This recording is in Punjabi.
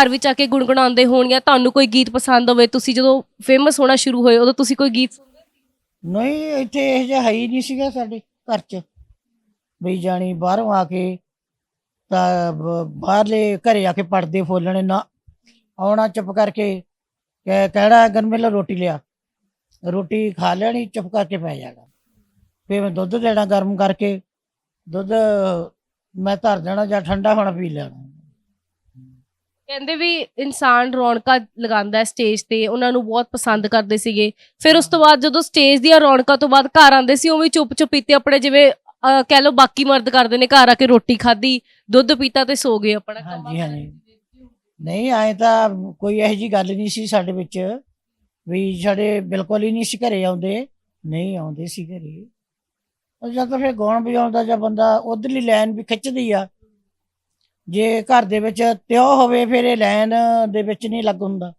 ਘਰ ਵਿੱਚ ਆ ਕੇ ਗੁੰਗਣਾਉਂਦੇ ਹੋਣ ਜਾਂ ਤੁਹਾਨੂੰ ਕੋਈ ਗੀਤ ਪਸੰਦ ਹੋਵੇ, ਤੁਸੀਂ ਜਦੋਂ ਫੇਮਸ ਹੋਣਾ ਸ਼ੁਰੂ ਹੋਏ, ਉਦੋਂ ਤੁਸੀਂ ਕੋਈ ਗੀਤ ਸੁਣਦੇ? ਨਹੀਂ, ਇੱਥੇ ਇਹ ਜਿਹਾ ਹੈ ਹੀ ਨਹੀਂ ਸੀਗਾ ਸਾਡੇ ਘਰ 'ਚ। ਵੀ ਜਾਣੀ ਬਾਹਰੋਂ ਆ ਕੇ ਤਾਂ ਬ- ਬਾਹਰਲੇ ਘਰੇ ਆ ਕੇ ਪੜਦੇ ਫੋਲਣੇ, ਨਾ ਆਉਣਾ ਚੁੱਪ ਕਰਕੇ, ਕਹਿ- ਕਹਿਣਾ ਗਰਮੇਲਾ ਰੋਟੀ ਲਿਆ। ਰੋਟੀ ਖਾ ਲੈਣੀ, ਚੁੱਪ ਕਰਕੇ ਪੈ ਜਾਣਾ। ਫਿਰ ਮੈਂ ਦੁੱਧ ਦੇਣਾ ਗਰਮ ਕਰਕੇ, ਦੁੱਧ ਮੈਂ ਧਰ ਦੇਣਾ ਜਾਂ ਠੰਡਾ ਹੋਣਾ ਪੀ ਲੈਣਾ। ਕਹਿੰਦੇ ਵੀ ਇਨਸਾਨ ਰੌਣਕਾਂ ਲਗਾਉਂਦਾ ਹੈ ਸਟੇਜ ਤੇ ਉਹਨਾਂ ਨੂੰ ਬਹੁਤ ਪਸੰਦ ਕਰਦੇ ਸੀਗੇ। ਫਿਰ ਉਸ ਤੋਂ ਬਾਅਦ ਜਦੋਂ ਸਟੇਜ ਦੀਆਂ ਰੌਣਕਾਂ ਤੋਂ ਬਾਅਦ ਘਰ ਆਉਂਦੇ ਸੀ ਉਵੇਂ ਚੁੱਪ ਚੁਪੀਤੇ ਆਪਣੇ ਜਿਵੇਂ ਅਹ, ਕਹਿ ਲਓ ਬਾਕੀ ਮਰਦ ਕਰਦੇ ਨੇ ਘਰ ਆ ਕੇ ਰੋਟੀ ਖਾਧੀ ਦੁੱਧ ਪੀਤਾ ਤੇ ਸੋ ਗਏ ਆਪਣਾ ਕੰਮਾਂ। ਹਾਂਜੀ, ਹਾਂਜੀ। ਨਹੀਂ ਆਏ ਤਾਂ ਕੋਈ ਇਹੋ ਜੀ ਗੱਲ ਨਹੀਂ ਸੀ ਸਾਡੇ ਵਿੱਚ ਵੀ ਸਾਡੇ ਬਿਲਕੁਲ ਹੀ ਨਹੀਂ ਸੀ ਘਰੇ ਆਉਂਦੇ। ਨਹੀਂ ਆਉਂਦੇ ਸੀ ਘਰੇ। ਉਹ ਜਦ ਤਾਂ ਫਿਰ ਗਾਉਣ ਵਜਾਉਂਦਾ ਜਾਂ ਬੰਦਾ ਉਧਰਲੀ ਲਾਈਨ ਵੀ ਖਿੱਚਦੀ ਆ। ਜੇ ਘਰ ਦੇ ਵਿੱਚ ਤਿਉ ਹੋਵੇ ਫਿਰ ਇਹ ਲਾਈਨ ਦੇ ਵਿੱਚ ਨਹੀਂ ਲੱਗ ਹੁੰਦਾ।